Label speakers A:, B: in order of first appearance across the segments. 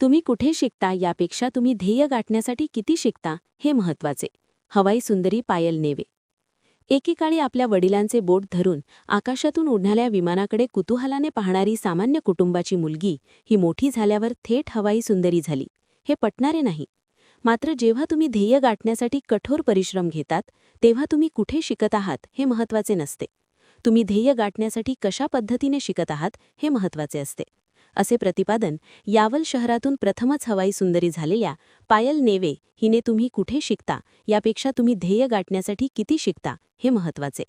A: तुम्ही कुठे शिकता यापेक्षा तुम्ही ध्येय गाठण्यासाठी किती शिकता हे महत्त्वाचे हवाई सुंदरी पायल नेवे. एकेकाळी आपल्या वडिलांचे बोट धरून आकाशातून उडणाऱ्या विमानाकडे कुतूहलाने पाहणारी सामान्य कुटुंबाची मुलगी ही मोठी झाल्यावर थेट हवाई सुंदरी झाली. हे पटणारे नाही. मात्र जेव्हा तुम्ही ध्येय गाठण्यासाठी कठोर परिश्रम घेतात तेव्हा तुम्ही कुठे शिकत आहात हे महत्त्वाचे नसते. तुम्ही ध्येय गाठण्यासाठी कशा पद्धतीने शिकत आहात हे महत्त्वाचे असते. असे प्रतिपादन यावल शहरातून प्रथमच हवाई सुंदरी झालेल्या पायल नेवे हिने तुम्ही कुठे शिकता? यापेक्षा तुम्ही ध्येय गाठण्यासाठी किती शिकता? हे महत्त्वाचे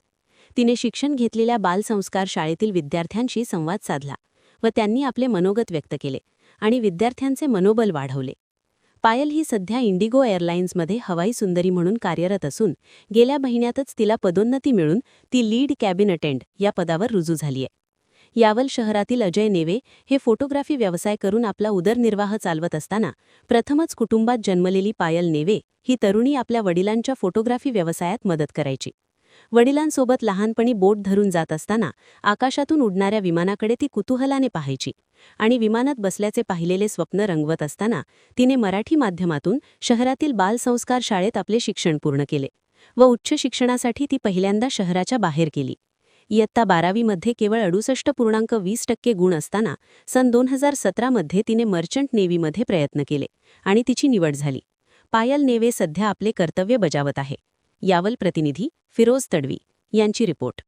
A: तिने शिक्षण घेतलेल्या बालसंस्कार शाळेतील विद्यार्थ्यांशी संवाद साधला व त्यांनी आपले मनोगत व्यक्त केले आणि विद्यार्थ्यांचे मनोबल वाढवले. पायल ही सध्या इंडिगो एअरलाइन्समध्ये हवाई सुंदरी म्हणून कार्यरत असून गेल्या महिन्यातच तिला पदोन्नती मिळून ती लीड कॅबिन अटेंड या पदावर रुजू झालीय. यावल शहरातील अजय नेवे हे फोटोग्राफी व्यवसाय करून आपला उदरनिर्वाह चालवत असताना प्रथमच कुटुंबात जन्मलेली पायल नेवे ही तरुणी आपल्या वडिलांच्या फोटोग्राफी व्यवसायात मदत करायची. वडिलांसोबत लहानपणी बोट धरून जात असताना आकाशातून उडणाऱ्या विमानाकडे ती कुतूहलाने पाहायची आणि विमानात बसल्याचे पाहिलेले स्वप्न रंगवत असताना तिने मराठी माध्यमातून शहरातील बालसंस्कार शाळेत आपले शिक्षण पूर्ण केले व उच्च शिक्षणासाठी ती पहिल्यांदा शहराच्या बाहेर केली इयत्ता बारावीमध्ये केवळ अडुसष्ट पूर्णांक वीस टक्के गुण असताना सन दोन हजार सतरामध्ये तिने मर्चंट नेव्हीमध्ये प्रयत्न केले आणि तिची निवड झाली. पायल नेवे सध्या आपले कर्तव्य बजावत आहे. यावल प्रतिनिधी फिरोज तडवी यांची रिपोर्ट.